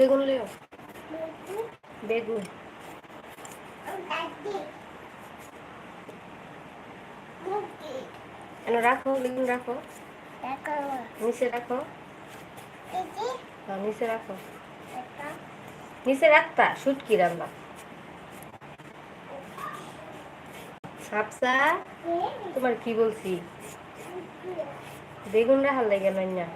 বেগুন লিও বেগুন। রাখো বেগুন রাখো। নিচে রাখো। হ্যাঁ, নিচে রাখো। নিচে রাখতা শুটকি রান্না। সাপসা তোমার কি বলছি? বেগুন রাখার লাগে না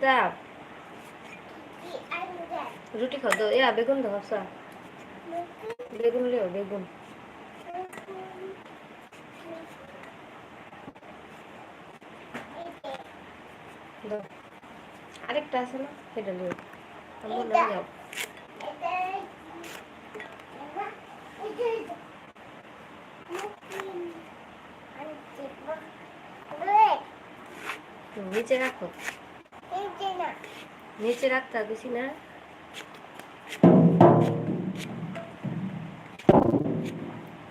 দিতাম রুটি খাও তো এ বেগুন দাও হাফসা বেগুন। লিও বেগুন। আরেকটা আছে না সেটা লিও আমার যাও নিচে রাখো। নিচে রাখতে বেশি না।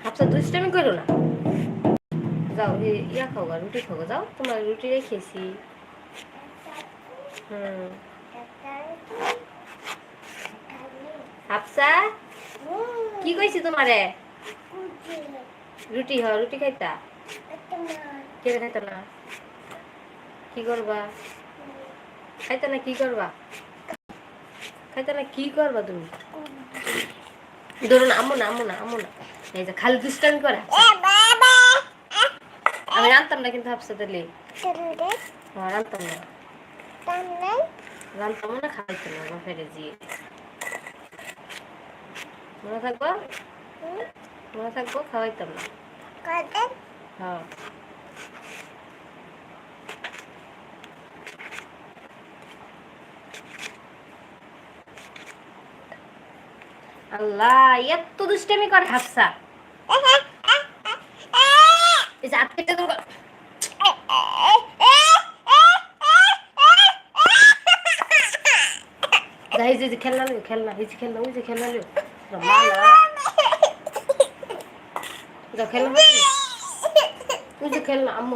হাফসা দুষ্টামি করো না। যাও ইয়া খাও গা, রুটি খাও যাও তোমার রুটি রেখেছি হুম। হাফসা কি কইছি তোমারে? রুটি হ রুটি খাইতা? কে খাইতা না? কি করবা? খাইতা না কি করবা? খাইতা না কি করবা তুমি? ধরুন আমো না আমো না আমো না এই যে খালি দুষ্টামি করে। আমি রান্তাম না কিন্তু হাফসা দিলে হ্যাঁ রান্তাম না। রান্তাম না খাইতো না বাপেরে জিয়ে মনে থাকব? মনে থাকব খাওয়াইতাম না। হ্যাঁ। আল্লাহ এত দুষ্টামি করে হাফসা। খেলনা খেলনা আম্মু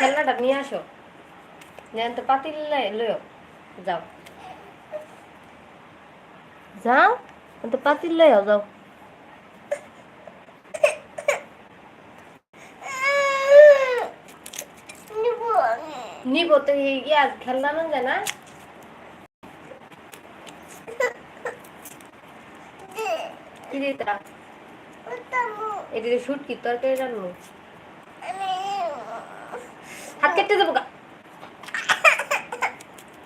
খেলনাটা নিয়ে আসো। নেন তো পাতিল লয় যাও যাও তো পাতিল লয় যাও নিব তো এই ইয়া খেলনা না যায় না কি দিতা এটি শুট কি তরকারি রান্নু হাত কেটে দেবো গা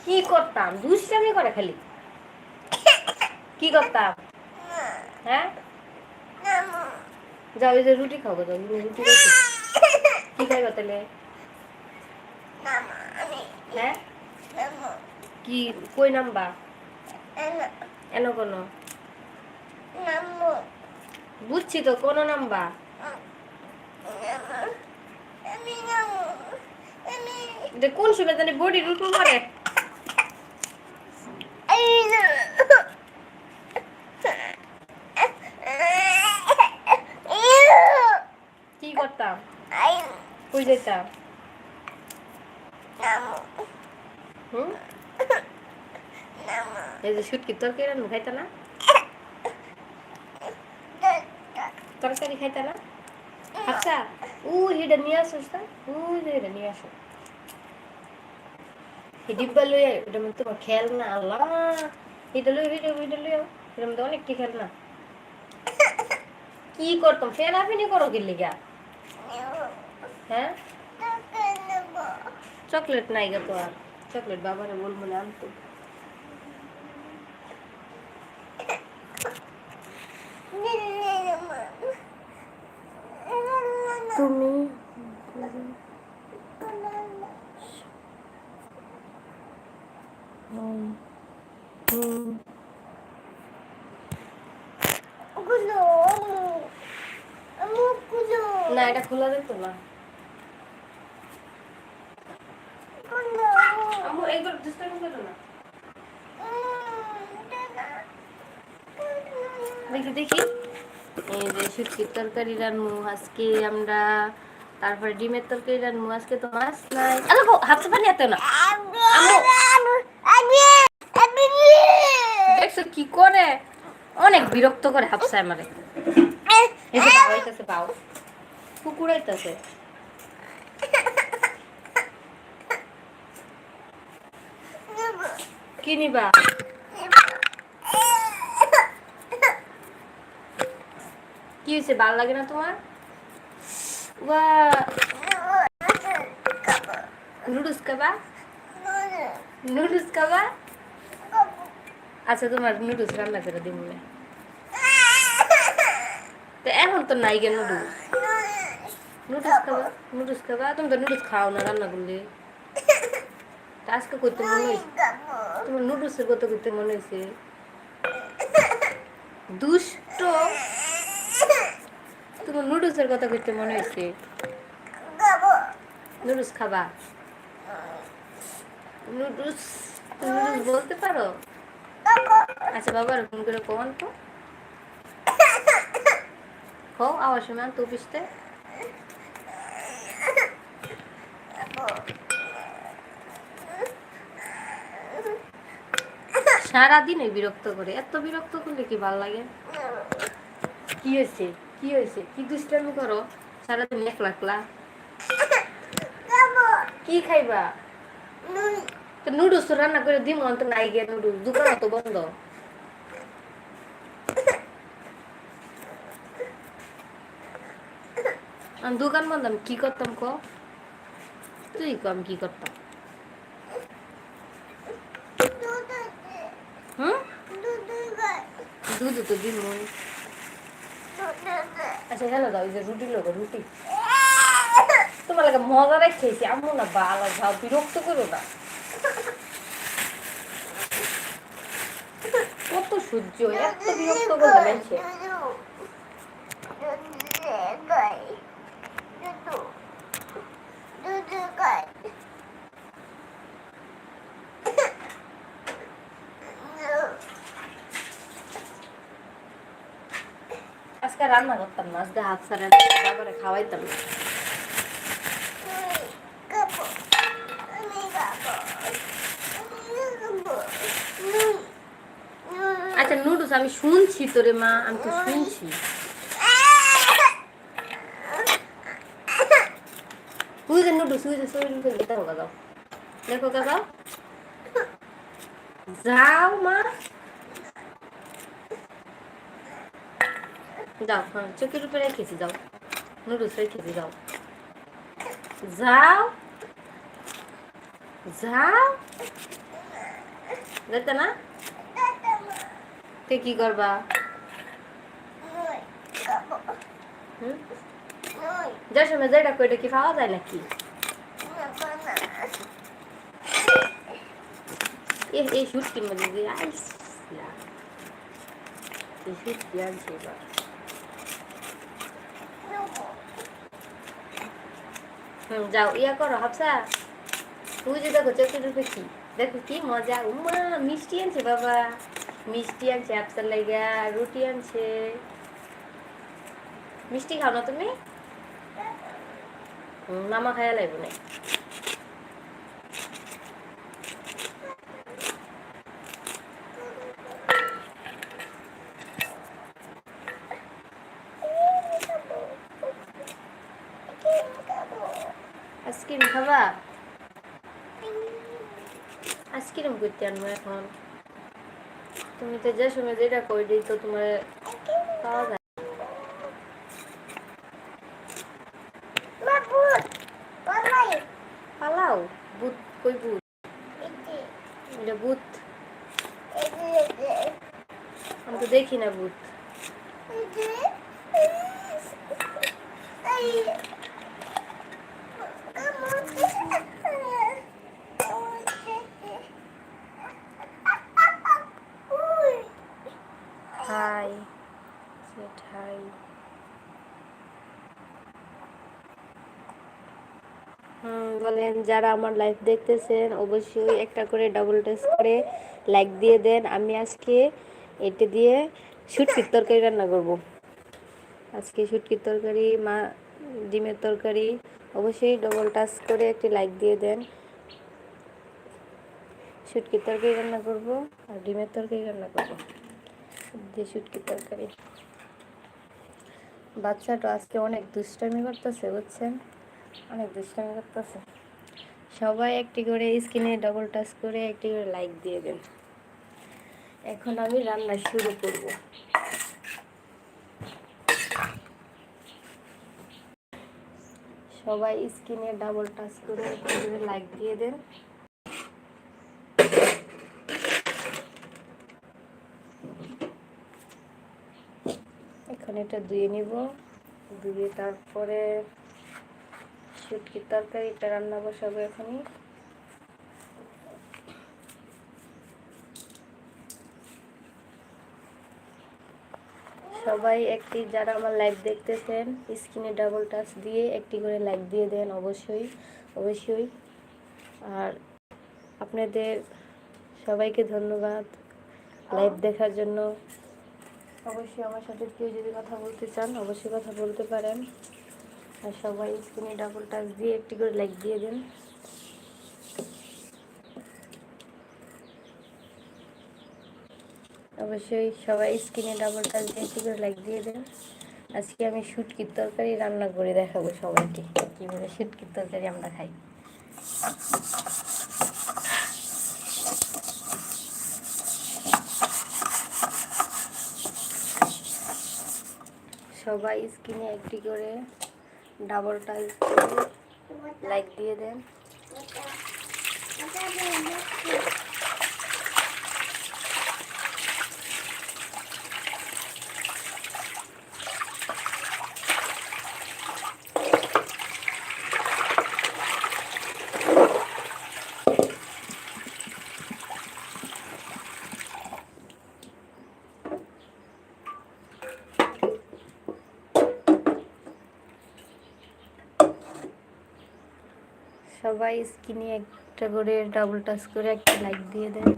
কি করতাম? দুষ্টামি করে খালি। কি করতাম? হ্যাঁ? যাও এই যে রুটি খাব যাও রুটি খাচ্ছি কি খাইবা তাহলে? হ্যাঁ? কি কই নাম্বা? এন কোন? বুঝছি তো কোন নাম্বা? কোন সময় জানি বডি রুটু করে কি করতাম? কই যেতাম? হুম? এই যে শুটকি তরকারি রান্না খাইতা না? তরকারি খাইতা না? আচ্ছা উ এটা নিয়ে আসোস তা উ নিয়ে আসো। ডিব্বা লই আয় ওটা মধ্যে তোমার খেলনা আল্লাহ এটা লই ভিডিও ভিডিও লই এটার মধ্যে অনেকটি খেলনা কি করতাম ফেনা ফেনি করো কি লিগা হ্যাঁ চকলেট নাই গা তো আর চকলেট বাবারে বলব না আনতো তুমি হুম হুম Gulo. Amo, gulo. না, এটা খোলা দেখতো না। দেখি দেখি। এই যে তরকারি রান্নু, আজকে আমরা তারপরে ডিমের তরকারি রান্নু, আজকে তো মাছ নাই। আরে হাতে পানি এত না কি করে অনেক বিরক্ত করে হাফসা আমারে এই যে বাবা হইতাছে বাউ। কুকুর হইতাছে কি নিবা? কি হয়েছে ভালো লাগে না তোমার? ওয়া খাবা? নুডলস খাবা? আচ্ছা তোমার নুডলস রান্না করে দিব তো এখন তো নাই গে নুডলস নুডলস খাবা নুডলস খাবা, তুমি তো নুডলস খাও না রান্না করলে আজকে করতে মনে হয়েছে তোমার নুডলসের কথা করতে মনে হয়েছে দুষ্ট। তোমার নুডলসের কথা করতে মনে হয়েছে নুডলস খাবা? নুডলস নুডলস বলতে পারো? আচ্ছা বাবা ফোন করে কোন তো শোনা তো পিসতে সারাদিন এই বিরক্ত করে এত বিরক্ত করলে কি ভালো লাগে? কি হয়েছে? কি হয়েছে? কি দুষ্টামি করো? সারাদিন এক লাখলা কি খাইবা? নুডলস রান্না করে দিম অন্ত নাই গে নুডলস দোকান তো বন্ধ। আমি দোকান বন্ধ, আমি কি করতাম ক? তুই ক, আমি কি করতাম? দুধ তো দিন আচ্ছা হ্যালো, দাও যে রুটি লোক রুটি। তোমার লাগে মজা রেখেছি আমো না বালা যাও বিরক্ত করো না। কত সহ্য, এত বিরক্ত করবে মেনছে আজকে রান্না করতাম না, আজকে সারা করে খাওয়াইতাম। আচ্ছা নুডলস আমি শুনছি তোরে, মা, আমি তো শুনছি। যে নুডলস, তুই যে শরীর দেখো গাও যাও, মা। যাও হ্যাঁ চোখের উপরে রেখেছি, যাও। নুডলস রেখেছি, যাও। যাও। যাও। যেতে না? তে কি করবা? যার সময় যেটা কইটা কি পাওয়া যায় নাকি? এ, এই শুটকির মধ্যে দিয়ে আইসলা এই শুটকি আনছে এবার হুম যাও ইয়া করো হাফসা তুই যে দেখো চোখের রূপে কি দেখো কি মজা উমা মিষ্টি আনছে বাবা মিষ্টি আনছে হাফসার লাইগা রুটি আনছে মিষ্টি খাও না তুমি মামা খাইয়া লাগবো না আইসক্রিম খাবা? আইসক্রিম করতে আনব এখন? তুমি তো যে সময় যেটা করে দিই তো তোমার পাওয়া যায় পালাও বুথ কই বুথ এটা বুথ আমি তো দেখি না বুথ হাই সেট হাই বলেন যারা আমার লাইভ দেখতেছেন, অবশ্যই একটা করে ডাবল টেস্ট করে লাইক দিয়ে দেন। আমি আজকে এটা দিয়ে শুটকির তরকারি রান্না করব। আজকে শুটকির তরকারি, মা ডিমের তরকারি, অবশ্যই ডবল টাচ করে একটি লাইক দিয়ে দেন। শুটকির তরকারি রান্না করব আর ডিমের তরকারি রান্না করব। দিয়ে শুটকির তরকারি। বাচ্চাটা আজকে অনেক দুষ্টামি করতেছে, বুঝছেন? অনেক দুষ্টামি করতেছে। সবাই একটি করে স্ক্রিনে ডবল টাচ করে একটি করে লাইক দিয়ে দেন। এখন আমি রান্না শুরু করব। সবাই স্ক্রিনে ডাবল টাচ করে একটি করে লাইক দিয়ে দেন। এখন এটা ধুয়ে নিব। ধুয়ে তারপরে শুটকির তরকারিটা রান্না বসাবো এখনই। সবাই একটি, যারা আমার লাইভ দেখতেছেন স্ক্রিনে ডাবল টাচ দিয়ে একটি করে লাইক দিয়ে দেন, অবশ্যই অবশ্যই। আর আপনাদের সবাইকে ধন্যবাদ লাইভ দেখার জন্য। অবশ্যই আমার সাথে কেউ যদি কথা বলতে চান, অবশ্যই কথা বলতে পারেন। আর সবাই স্ক্রিনে ডাবল টাচ দিয়ে একটি করে লাইক দিয়ে দেন। অবশ্যই সবাই স্ক্রিনে ডাবল টাচ দিয়ে একটি করে লাইক দিয়ে দেন। আজকে আমি শুটকির তরকারি রান্না করে দেখাবো সবাইকে। কীভাবে শুটকির তরকারি আমরা খাই। সবাই স্ক্রিনে একটি করে ডাবল টাইপ লাইক দিয়ে দেন। সবাই স্ক্রিনে একটা করে ডাবল টাচ করে একটা লাইক দিয়ে দেন।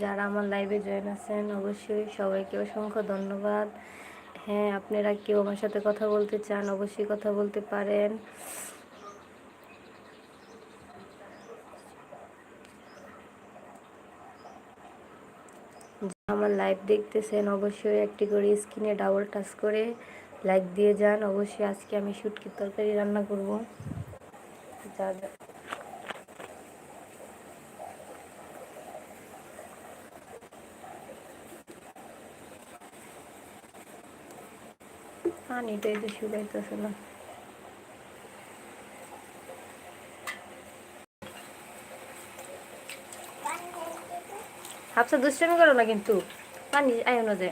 যারা আমার লাইভে জয়েন আছেন, অবশ্যই সবাইকে অসংখ্য ধন্যবাদ। হ্যাঁ আপনারা কেউ আমার সাথে কথা বলতে চান, অবশ্যই কথা বলতে পারেন। আমার লাইভ দেখতেছেন, অবশ্যই একটি করে স্ক্রিনে ডাবল টাচ করে লাইক দিয়ে যান। অবশ্যই আজকে আমি শুটকির তরকারি রান্না করব। যা যা- পানিটাই তো শুকাইতেছে না। হাফসা দুষ্টামি করো না কিন্তু? পানি আয়ো না যে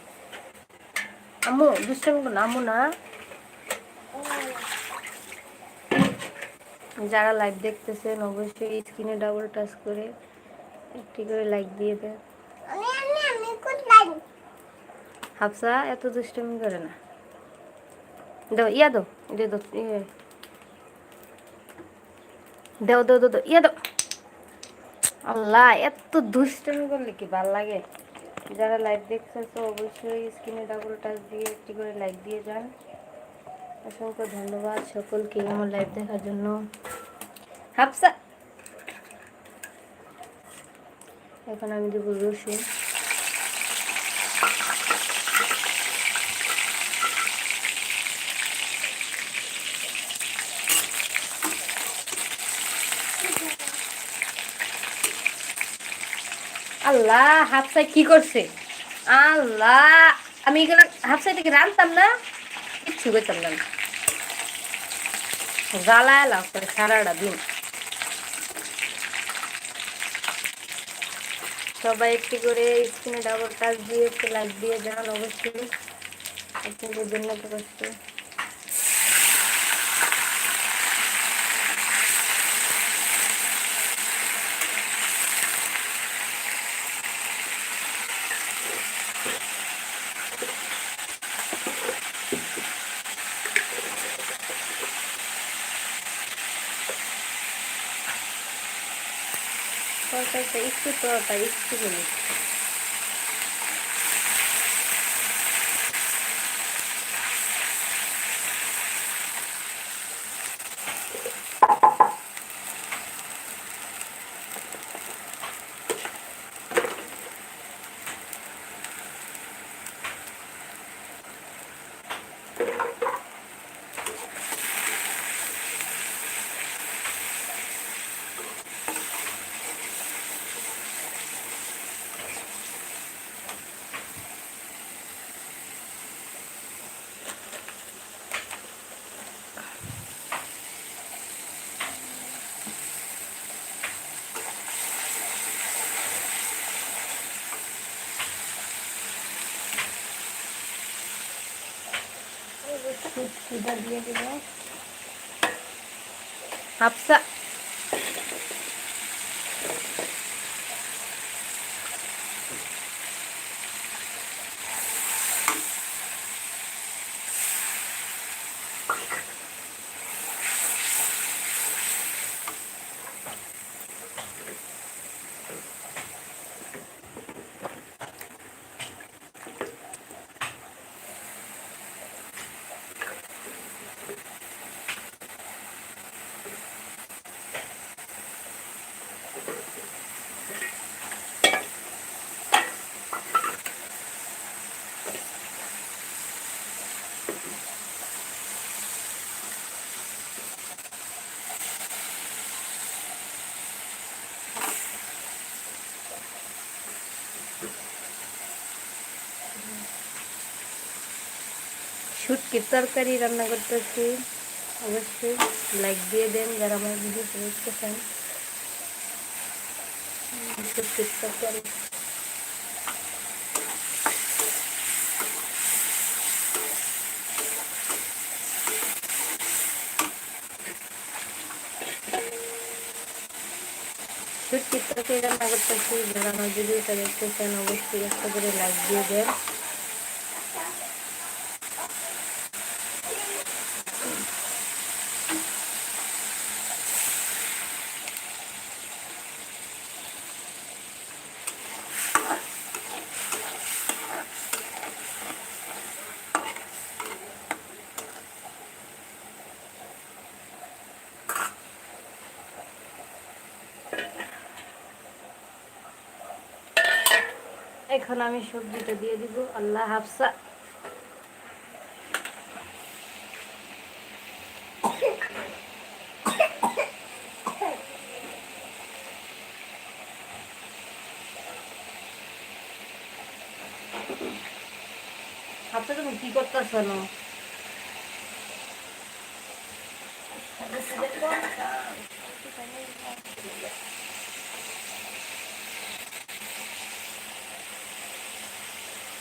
আম্মু, দুষ্টামি করো না, আম্মু না। যারা লাইভ দেখতেছেন অবশ্যই স্ক্রিনে ডাবল টাচ করে একটি করে লাইক দিয়ে দেন। হাফসা এত দুষ্টামি করে না। দাও ইয়া ইয়ে। দাও দাও দাও দাও, ইয়া দাও। আল্লাহ এত দুষ্টামি করলে কি ভালো লাগে? যারা লাইভ দেখছেন তো অবশ্যই স্ক্রিনে ডাবল টাচ দিয়ে একটি করে লাইক দিয়ে যান। অসংখ্য ধন্যবাদ সকলকে আমার লাইভ দেখার জন্য। হাফসা। এখন আমি দেবো রসুন। আল্লাহ, হাফসাই কি করছে? আল্লাহ, আমি এগুলো হাফসাই থেকে রানতাম না। করতাম না। জ্বালায় লাভ দিন। সবাই একটি করে স্ক্রিনে ডাবল টাচ দিয়ে লাইক দিয়ে যান অবশ্যই। আপনাদের জন্য তরকারিটা একটু তরকারি একটু সুদা দিয়ে দিব হাফসা শুটকির তরকারি রান্না করতেছি? অবশ্যই লাইক দিয়ে দেন যারা আমার ভিডিও দেখতেছেন তরকারি শুটকির তরকারি রান্না করতেছি, যারা আমার ভিডিওটা দেখতেছেন, অবশ্যই একটা করে লাইক দিয়ে দেন। এখন আমি সবজিটা দিয়ে দিব। আল্লাহ হাফসা। হাফসা তুমি কি করতেছ? না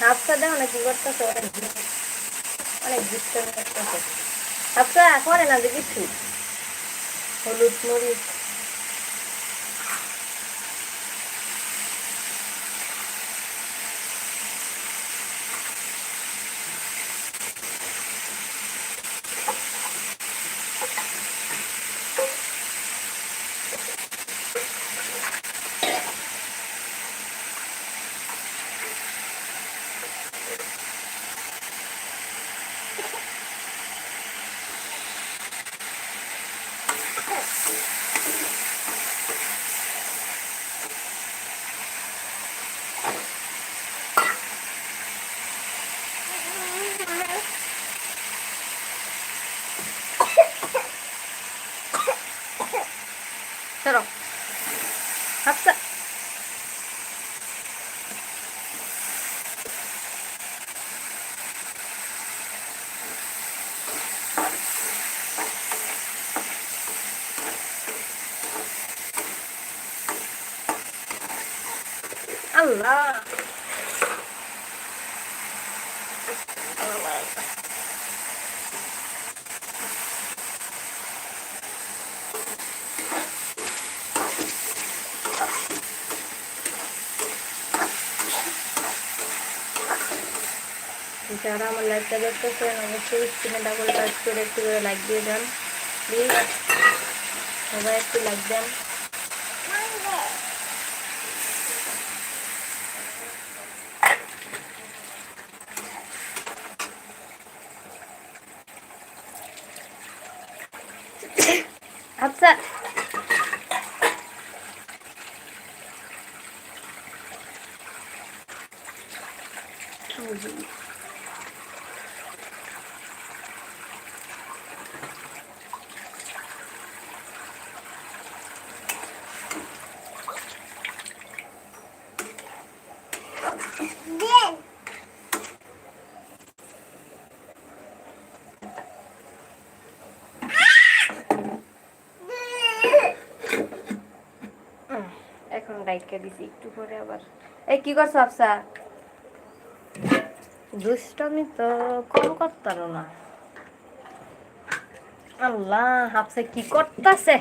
হাফসা দেখো না কি করতেছে অনেক অনেক দুষ্টামি করতেছে হাফসা করে না যে কিছু হলুদ মরিচ। চলো হাফসা আল্লাহ যারা দেখতেছেন অবশ্যই স্ক্রিনে ডাবল টাচ করে একটু করে লাইক দিয়ে দেন প্লিজ সবাই একটু লাইক দেন। আচ্ছা উম, ডাইকে দিছি, একটু পরে আবার। এই কি করছ আফসা? দুষ্টমি তো কম করতারো না। আল্লাহ, হাফসা কি করতেছে?